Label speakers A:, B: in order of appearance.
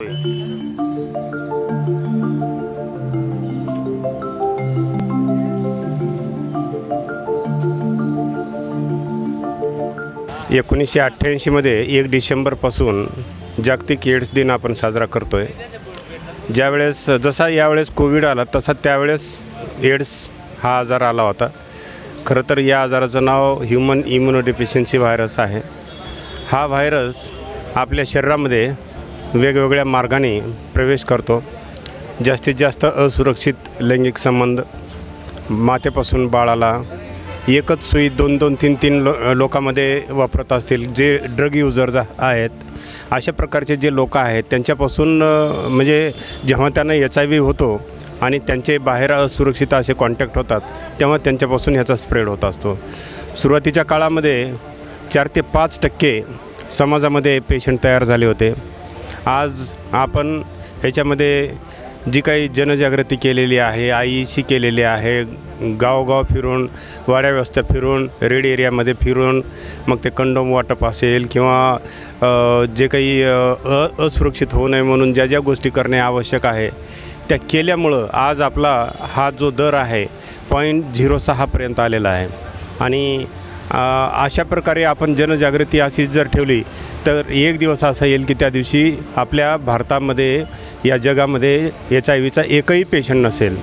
A: एकोणीसशे अठ्ठ्याऐंशीमध्ये एक डिसेंबरपासून जागतिक एड्स दिन आपण साजरा करतो आहे ज्यावेळेस जसा यावेळेस कोविड आला तसा त्यावेळेस एड्स हा आजार आला होता. खरं तर या आजाराचं नाव ह्युमन इम्युनोडिफिशियन्सी व्हायरस आहे. हा व्हायरस आपल्या शरीरामध्ये वेगवेगळ्या मार्गाने प्रवेश करतो. जास्तीत जास्त असुरक्षित लैंगिक संबंध मातेपासून बाळाला एकच सुई दोन दोन तीन तीन लो लोकांमध्ये वापरत असतील जे ड्रग युजर्स आहेत अशा प्रकारचे जे लोक आहेत त्यांच्यापासून म्हणजे जेव्हा त्यांना एच आय व्ही होतो आणि त्यांचे बाहेर असुरक्षित असे कॉन्टॅक्ट होतात तेव्हा त्यांच्यापासून ह्याचा स्प्रेड होत असतो. सुरुवातीच्या काळामध्ये चार ते पाच टक्के समाजामध्ये पेशंट तयार झाले होते. आज आपण ह्याच्यामध्ये जी काही जनजागृती केलेली आहे आईशी केलेली आहे गावगाव फिरून वाड्या व्यवस्था फिरून रेड एरियामध्ये फिरून मग ते कंडोम वाटप असेल किंवा जे काही अ, असुरक्षित होऊ नये म्हणून ज्या ज्या गोष्टी करणे आवश्यक आहे त्या केल्यामुळं आज आपला हा जो दर आहे पॉईंट झिरो सहापर्यंत आलेला आहे. आणि अशा प्रकारे आपण जनजागृती अशीच जर ठेवली तर एक दिवस असा येईल की त्या दिवशी आपल्या भारतामध्ये या जगामध्ये एच आय व्हीचा एकही पेशंट नसेल.